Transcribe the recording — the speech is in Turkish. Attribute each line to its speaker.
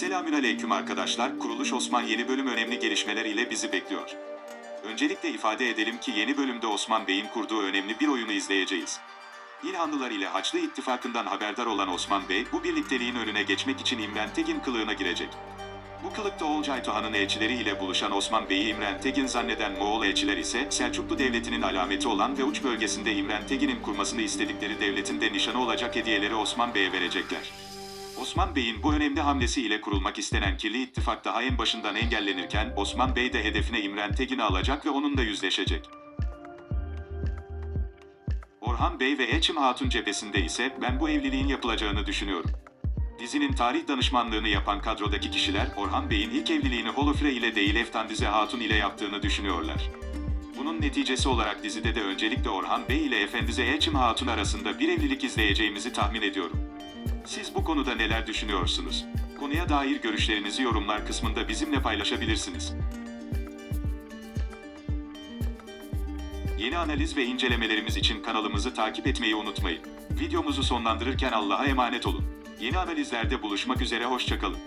Speaker 1: Selamünaleyküm arkadaşlar. Kuruluş Osman yeni bölüm önemli gelişmeler ile bizi bekliyor. Öncelikle ifade edelim ki yeni bölümde Osman Bey'in kurduğu önemli bir oyunu izleyeceğiz. İlhanlılar ile Haçlı İttifakı'ndan haberdar olan Osman Bey, bu birlikteliğin önüne geçmek için İmren Tegin kılığına girecek. Bu kılıkta Olcay Tuhan'ın elçileri ile buluşan Osman Bey'i İmren Tegin zanneden Moğol elçiler ise Selçuklu Devleti'nin alameti olan ve uç bölgesinde İmren Tegin'in kurmasını istedikleri devletin de nişanı olacak hediyeleri Osman Bey'e verecekler. Osman Bey'in bu önemli hamlesi ile kurulmak istenen kirli ittifak daha en başından engellenirken Osman Bey de hedefine İmren Tegin'i alacak ve onunla yüzleşecek. Orhan Bey ve Eçim Hatun cephesinde ise ben bu evliliğin yapılacağını düşünüyorum. Dizinin tarih danışmanlığını yapan kadrodaki kişiler Orhan Bey'in ilk evliliğini Holofre ile değil Eftandize Hatun ile yaptığını düşünüyorlar. Bunun neticesi olarak dizide de öncelikle Orhan Bey ile Efendize Elçim Hatun arasında bir evlilik izleyeceğimizi tahmin ediyorum. Siz bu konuda neler düşünüyorsunuz? Konuya dair görüşlerinizi yorumlar kısmında bizimle paylaşabilirsiniz. Yeni analiz ve incelemelerimiz için kanalımızı takip etmeyi unutmayın. Videomuzu sonlandırırken Allah'a emanet olun. Yeni analizlerde buluşmak üzere hoşçakalın.